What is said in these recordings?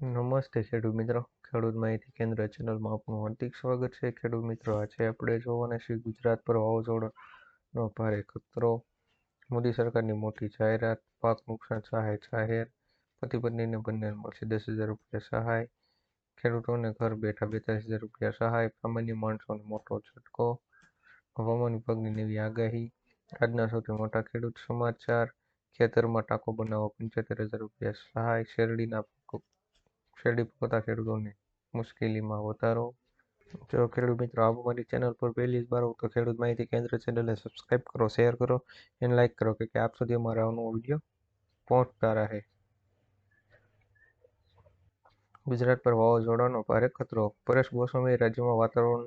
નમસ્તે ખેડૂત મિત્રો. ખેડૂત માહિતી કેન્દ્ર ચેનલમાં આપનું હાર્દિક સ્વાગત છે. ખેડૂત મિત્રો, આજે આપણે જોવાના છીએ ગુજરાત પર વાવાઝોડાનો ભારે ખતરો. મોદી સરકારની મોટી જાહેરાત, પાક નુકસાન, સહાય, જાહેર પતિ પત્નીને બંને મળશે દસ હજાર રૂપિયા સહાય. ખેડૂતોને ઘર બેઠા બેતાલીસ હજાર રૂપિયા સહાય. સામાન્ય માણસોને મોટો ઝટકો. હવામાન વિભાગની નવી આગાહી. આજના સૌથી મોટા ખેડૂત સમાચાર. ખેતરમાં ટાંકો બનાવવા પંચોતેર હજાર રૂપિયા સહાય. શેરડીના શેરડી પકવતા ખેડૂતોને મુશ્કેલીમાં વધારો. જો ખેડૂત મિત્રો આપ અમારી ચેનલ પર પહેલી જ હો તો ખેડૂત માહિતી કેન્દ્ર ચેનલને સબસ્ક્રાઈબ કરો શેર કરો અને લાઇક કરો કે આપ સુધી અમારા આવનો વીડિયો પહોંચતા રહે. ગુજરાત પર વાવાઝોડાનો ભારે ખતરો. પરેશ ગોસ્વામીએ રાજ્યમાં વાતાવરણ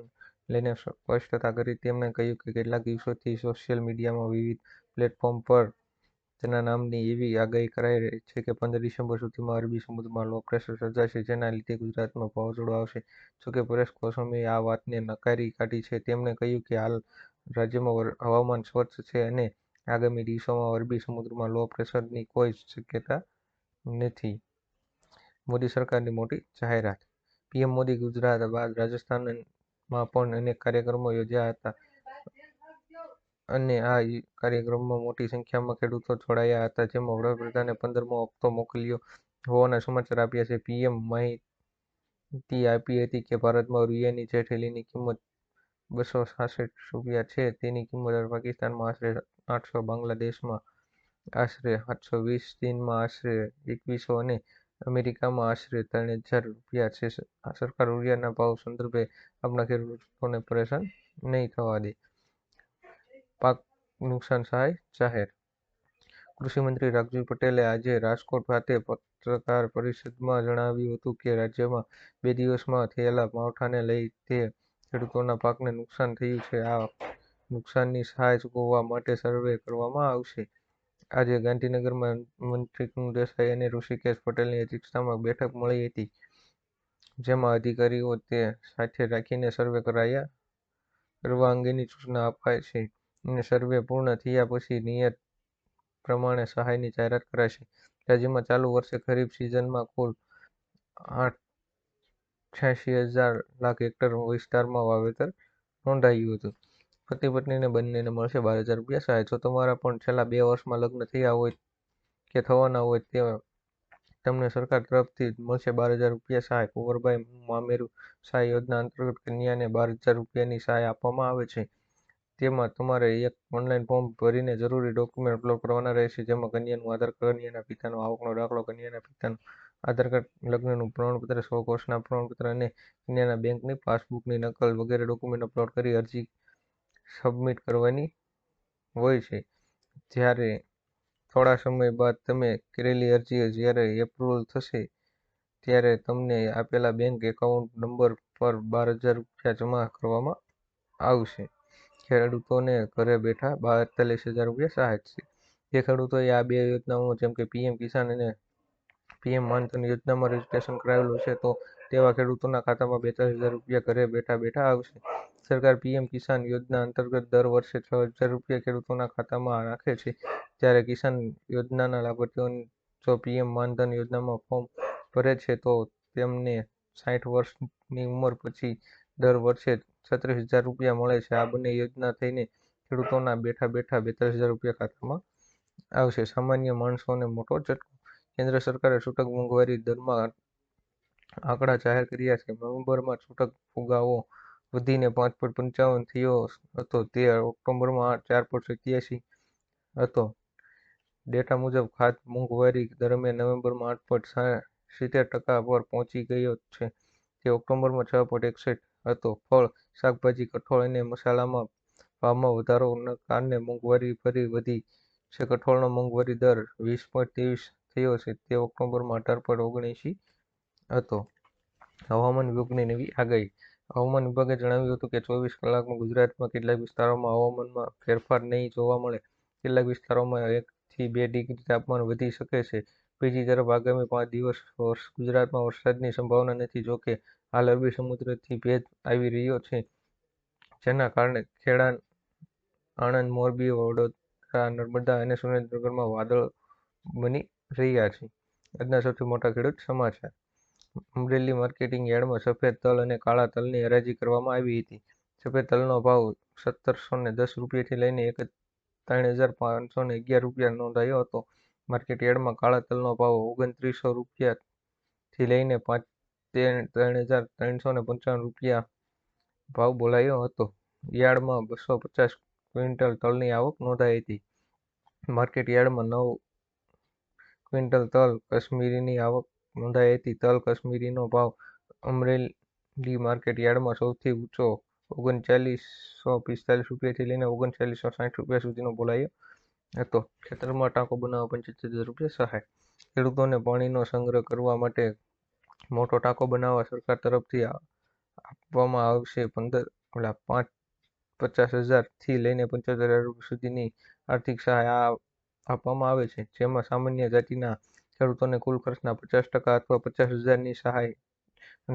લઈને સ્પષ્ટતા કરી. તેમણે કહ્યું કે કેટલાક દિવસોથી સોશિયલ મીડિયામાં વિવિધ પ્લેટફોર્મ પર તેના નામની એવી આગાહી કરાઈ રહી છે કે પંદર ડિસેમ્બર સુધીમાં અરબી સમુદ્રમાં લો પ્રેશર સર્જાશે, જેના લીધે ગુજરાતમાં વાવાઝોડું આવશે. જોકે પરેશ ગોસ્વામીએ આ વાતને નકારી કાઢી છે. તેમણે કહ્યું કે હાલ રાજ્યમાં હવામાન સ્વચ્છ છે અને આગામી દિવસોમાં અરબી સમુદ્રમાં લો પ્રેશરની કોઈ શક્યતા નથી. મોદી સરકારની મોટી જાહેરાત. પીએમ મોદી ગુજરાત બાદ રાજસ્થાનમાં પણ અનેક કાર્યક્રમો યોજ્યા હતા. અને આ કાર્યક્રમમાં મોટી સંખ્યામાં ખેડૂતો જોડાયા હતા, જેમાં વડાપ્રધાને પંદરમો હપ્તો મોકલ્યો. હોવાના સમાચાર આપ્યા છે. પીએમ માહિતી આપી હતી કે ભારતમાં રૂપિયાની જે થેલીની કિંમત બસો સાસઠ રૂપિયા છે. તેની કિંમત પાકિસ્તાનમાં આશરે આઠસો, બાંગ્લાદેશમાં આશરે સાતસો વીસ, ચીનમાં આશરે એકવીસો અને અમેરિકામાં આશરે ત્રણ હજાર રૂપિયા છે. સરકાર રૂપિયાના ભાવ સંદર્ભે આપણા ખેડૂતોને પરેશાન નહીં થવા દે. પાક નુકસાન સહાય જાહેર. કૃષિમંત્રી રાઘજી પટેલે આજે રાજકોટ ખાતે પત્રકાર પરિષદમાં જણાવ્યું હતું કે રાજ્યમાં બે દિવસમાં થયેલા માવઠાને લઈ તે ખેડૂતોના પાકને નુકસાન થયું છે. આ નુકસાનની સહાય ચૂકવવા માટે સર્વે કરવામાં આવશે. આજે ગાંધીનગરમાં મંત્રી દેસાઈ અને ઋષિકેશ પટેલની અધ્યક્ષતામાં બેઠક મળી હતી, જેમાં અધિકારીઓ તે સાથે રાખીને સર્વે કરાયા. કરવા અંગેની સૂચના અપાય છે. અને સર્વે પૂર્ણ થયા પછી નિયત પ્રમાણે સહાયની જાહેરાત કરાશે. રાજ્યમાં ચાલુ વર્ષે ખરીફ સિઝનમાં કુલ અઠ્યાસી હજાર લાખ હેક્ટર વિસ્તારમાં વાવેતર નોંધાયું હતું. પતિ પત્નીને બંનેને મળશે બાર હજાર રૂપિયા સહાય. જો તમારા પણ છેલ્લા બે વર્ષમાં લગ્ન થયા હોય કે થવાના હોય તે તમને સરકાર તરફથી મળશે બાર હજાર રૂપિયા સહાય. કુંવરભાઈ મામેરુ સહાય યોજના અંતર્ગત કન્યાને બાર હજાર રૂપિયાની સહાય આપવામાં આવે છે. તેમાં તમારે એક ઓનલાઈન ફોર્મ ભરીને જરૂરી ડોક્યુમેન્ટ અપલોડ કરવાના રહેશે, જેમાં કન્યાનું આધાર કન્યાના પિતાનો આવકનો દાખલો, કન્યાના પિતાનું આધાર કાર્ડ, લગ્નનું પ્રમાણપત્ર સો કોર્સના પ્રમાણપત્ર અને કન્યાના બેંકની પાસબુકની નકલ વગેરે ડોક્યુમેન્ટ અપલોડ કરી અરજી સબમિટ કરવાની હોય છે. જ્યારે થોડા સમય બાદ તમે કરેલી અરજી જ્યારે એપ્રુવલ થશે, ત્યારે તમને આપેલા બેંક એકાઉન્ટ નંબર પર બાર હજાર રૂપિયા જમા કરવામાં આવશે. ખેડૂતોને ઘરે બેઠા બેતાલીસ હજાર રૂપિયા સહાય છે જે ખેડૂતોએ આ બે યોજનાઓ, જેમ કે પીએમ કિસાન અને પીએમ માનધન યોજનામાં રજીસ્ટ્રેશન કરાવેલું છે, તો તેવા ખેડૂતોના ખાતામાં બેતાલીસ હજાર રૂપિયા ઘરે બેઠા બેઠા આવશે. સરકાર પીએમ કિસાન યોજના અંતર્ગત દર વર્ષે છ હજાર રૂપિયા ખેડૂતોના ખાતામાં નાખે છે. જ્યારે કિસાન યોજનાના લાભાર્થીઓ જો પીએમ માનધન યોજનામાં ફોર્મ ભરે છે, તો તેમને સાઠ વર્ષની ઉંમર પછી દર વર્ષે છત્રીસ હજાર રૂપિયા મળે છે. આ બંને યોજના થઈને ખેડૂતોના બેઠા બેઠા બેતાલીસ હજાર રૂપિયા ખાતામાં આવશે. સામાન્ય માણસોને મોટો ચટકો. કેન્દ્ર સરકારે છૂટક મોંઘવારી દરમાં આંકડા જાહેર કર્યા છે. નવેમ્બરમાં છૂટક ફુગાવો વધીને પાંચ પોઈન્ટ પંચાવન થયો હતો. તે ઓક્ટોબરમાં ચાર પોઈન્ટ સત્યાસી હતો. ડેટા મુજબ ખાત મોંઘવારી દરમિયાન નવેમ્બરમાં આઠ પોઈન્ટ સિત્તેર ટકા પર પહોંચી ગયો છે. તે ઓક્ટોબરમાં છ પોઈન્ટ એકસઠ હતો. ફળ, શાકભાજી, કઠોળ અને મસાલામાં ભાવમાં વધારોના કારણે મોંઘવારી ફરી વધી છે. કઠોળનો મોંઘવારી દર વીસ પોઈન્ટ ત્રેવીસ થયો છે. તે ઓક્ટોબરમાં અઢાર પોઈન્ટ ઓગણએંસી હતો. હવામાન વિભાગની નવી આગાહી. હવામાન વિભાગે જણાવ્યું હતું કે ચોવીસ કલાકમાં ગુજરાતમાં કેટલાક વિસ્તારોમાં હવામાનમાં ફેરફાર નહીં જોવા મળે. કેટલાક વિસ્તારોમાં એકથી બે ડિગ્રી તાપમાન વધી શકે છે. બીજી તરફ આગામી પાંચ દિવસ ગુજરાતમાં વરસાદની સંભાવના નથી. જોકે હાલ અરબી સમુદ્રથી ભેજ આવી રહ્યો છે, જેના કારણે ખેડા આણંદ, મોરબી, વડોદરા, નર્મદા અને સુરેન્દ્રનગરમાં વાદળ બની રહ્યા છે. આજના સૌથી મોટા ખેડૂત સમાચાર. અમરેલી માર્કેટિંગ યાર્ડમાં સફેદ તલ અને કાળા તલની હરાજી કરવામાં આવી હતી. સફેદ તલનો ભાવ સત્તરસો ને દસ રૂપિયાથી લઈને એક ત્રણ હજાર પાંચસો ને અગિયાર રૂપિયા નોંધાયો હતો. માર્કેટ યાર્ડમાં કાળા તલનો ભાવ ઓગણત્રીસો રૂપિયાથી લઈને પાંચ ત્રણ હજાર ત્રણસો ને પંચાવન રૂપિયા ભાવ બોલાયો હતો. યાર્ડમાં બસો પચાસ ક્વિન્ટલ તલની આવક નોંધાઈ હતી. માર્કેટ યાર્ડમાં નવ ક્વિન્ટલ તલ કશ્મીરીની આવક નોંધાઈ હતી. તલ કશ્મીરીનો ભાવ અમરેલી માર્કેટ યાર્ડમાં સૌથી ઊંચો ઓગણચાલીસો પિસ્તાલીસ રૂપિયાથી લઈને ઓગણચાલીસો સાઠ રૂપિયા સુધીનો બોલાયો હતો. ખેતરમાં ટાંકો બનાવવા પંચોતેર રૂપિયા સહાય. ખેડૂતોને પાણીનો સંગ્રહ કરવા માટે મોટો ટાંકો બનાવવા સરકાર તરફથી આપવામાં આવશે. પંદર ઓલા પાંચ પચાસ હજારથી લઈને પંચોતેર હજાર રૂપિયા સુધીની આર્થિક સહાય આપવામાં આવે છે. જેમાં સામાન્ય જાતિના ખેડૂતોને કુલ ખર્ચના પચાસ ટકા અથવા પચાસ હજારની સહાય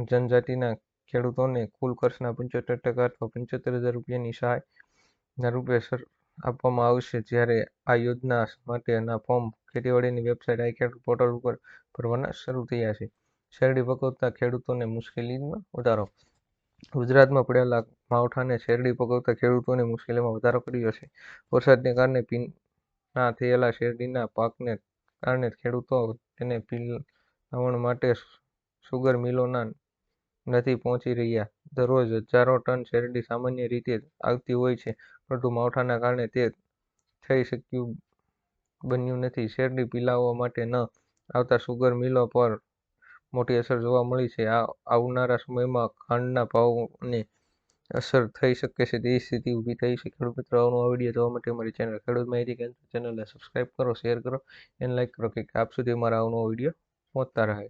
જનજાતિના ખેડૂતોને કુલ ખર્ચના પંચોતેર ટકા અથવા પંચોતેર હજાર રૂપિયાની સહાયના રૂપે સર આપવામાં આવશે. જ્યારે આ યોજના માટેના ફોર્મ ખેતીવાડીની વેબસાઇટ આઈ ખેડૂત પોર્ટલ ઉપર ભરવાના શરૂ થયા છે. શેરડી પકવતા ખેડૂતોને મુશ્કેલીમાં વધારો. ગુજરાતમાં પડેલા માવઠાને શેરડી પકવતા ખેડૂતોની મુશ્કેલીમાં વધારો કર્યો છે. વરસાદને કારણે પીના થયેલા શેરડીના પાકને કારણે ખેડૂતો તેને પીલાવણ માટે સુગર મિલોના નથી પહોંચી રહ્યા. દરરોજ હજારો ટન શેરડી સામાન્ય રીતે આવતી હોય છે, પરંતુ માવઠાના કારણે તે થઈ શક્યું બન્યું નથી. શેરડી પીલાવવા માટે ન આવતા સુગર મિલો પર મોટી અસર જોવા મળી છે. આ આવનારા સમયમાં ખાંડના ભાવને અસર થઈ શકે છે. તેવી સ્થિતિ ઊભી થઈ છે. ખેડૂત મિત્રો આવનો વીડિયો જોવા માટે અમારી ચેનલ ખેડૂત માહિતી કેન્દ્ર ચેનલને સબસ્ક્રાઈબ કરો શેર કરો અને લાઇક કરો કે આપ સુધી મારા આવનો વીડિયો પહોંચતા રહે.